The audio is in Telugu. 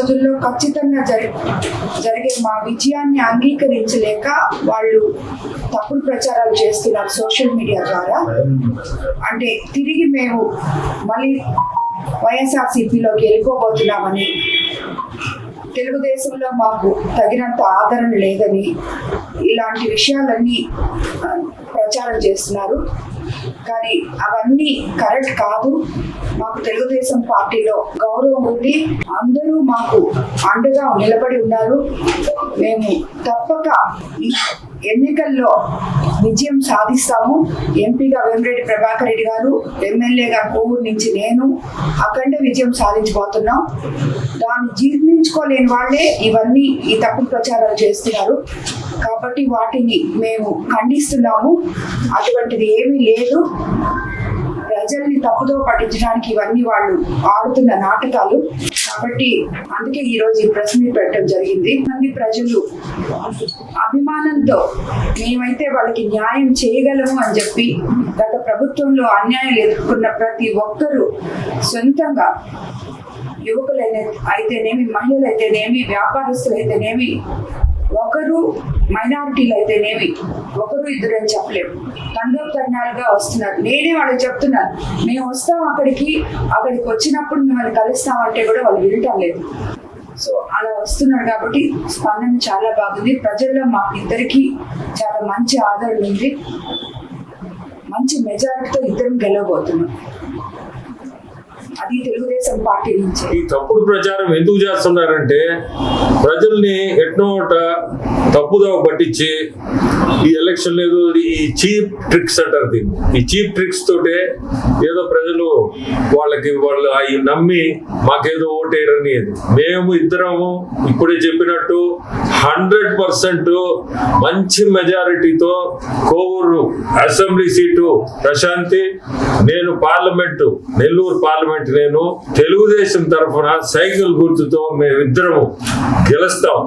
రోజుల్లో ఖచ్చితంగా జరి జరిగే మా విజయాన్ని అంగీకరించలేక వాళ్ళు తప్పుడు ప్రచారాలు చేస్తున్నారు సోషల్ మీడియా ద్వారా. అంటే తిరిగి మేము మళ్ళీ వైఎస్ఆర్సీపీలోకి వెళ్ళిపోబోతున్నామని తెలుగుదేశంలో మాకు తగినంత ఆదరణ లేదని ఇలాంటి విషయాలన్నీ ప్రచారం చేస్తున్నారు. కానీ అవన్నీ కరెక్ట్ కాదు. మాకు తెలుగుదేశం పార్టీలో గౌరవం ఉంది. అందరూ మాకు అండగా నిలబడి ఉన్నారు. మేము తప్పక ఎన్నికల్లో విజయం సాధిస్తాము. ఎంపీగా వేమిరెడ్డి ప్రభాకర్ రెడ్డి గారు ఎమ్మెల్యేగా కోవూరు నుంచి నేను అఖండ విజయం సాధించబోతున్నాం. దాన్ని జీర్ణించుకోలేని వాళ్ళే ఇవన్నీ ఈ తప్పుడు ప్రచారాలు చేస్తున్నారు. కాబట్టి వాటిని మేము ఖండిస్తున్నాము. అటువంటిది ఏమీ లేదు. ప్రజల్ని తప్పుదో పట్టించడానికి ఇవన్నీ వాళ్ళు ఆడుతున్న నాటకాలు. కాబట్టి అందుకే ఈ రోజు ఈ ప్రెస్ మీట్ పెట్టడం జరిగింది. మంది ప్రజలు అభిమానంతో మేమైతే వాళ్ళకి న్యాయం చేయగలము అని చెప్పి గత ప్రభుత్వంలో అన్యాయం ఎదుర్కొన్న ప్రతి ఒక్కరూ సొంతంగా యువకులైన అయితేనేమి మహిళలు అయితేనేమి వ్యాపారస్తులు అయితేనేమి ఒకరు మైనారిటీలు అయితేనేమి ఒకరు ఇద్దరు అని చెప్పలేము తండోపతరణాలుగా వస్తున్నారు. నేనే వాళ్ళకి చెప్తున్నాను. మేము వస్తాం అక్కడికి అక్కడికి వచ్చినప్పుడు మిమ్మల్ని కలుస్తామంటే కూడా వాళ్ళు వినటం లేదు. సో అలా వస్తున్నారు కాబట్టి స్పందన చాలా బాగుంది. ప్రజల్లో మాకు ఇద్దరికి చాలా మంచి ఆదరణ ఉంది. మంచి మెజారిటీతో ఇద్దరం గెలవబోతున్నాం. అది తెలుగుదేశం పార్టీ నుంచి. ఈ తప్పుడు ప్రచారం ఎందుకు చేస్తున్నారంటే ప్రజల్ని ఎట్నోట తప్పుదో పట్టించి ఈ ఎలక్షన్ లేదు ఈ చీప్ ట్రిక్స్ అంటారు దీన్ని. ఈ చీప్ ట్రిక్స్ తోటే ఏదో ప్రజలు వాళ్ళకి వాళ్ళు అవి నమ్మి మాకేదో ఓటేయరని మేము ఇద్దరము ఇప్పుడే చెప్పినట్టు హండ్రెడ్ పర్సెంట్ మంచి మెజారిటీతో కోవూరు అసెంబ్లీ సీటు ప్రశాంతి నేను పార్లమెంటు నెల్లూరు పార్లమెంట్ నేను తెలుగుదేశం తరఫున సైకిల్ గుర్తుతో మేమిద్దరము గెలుస్తాం.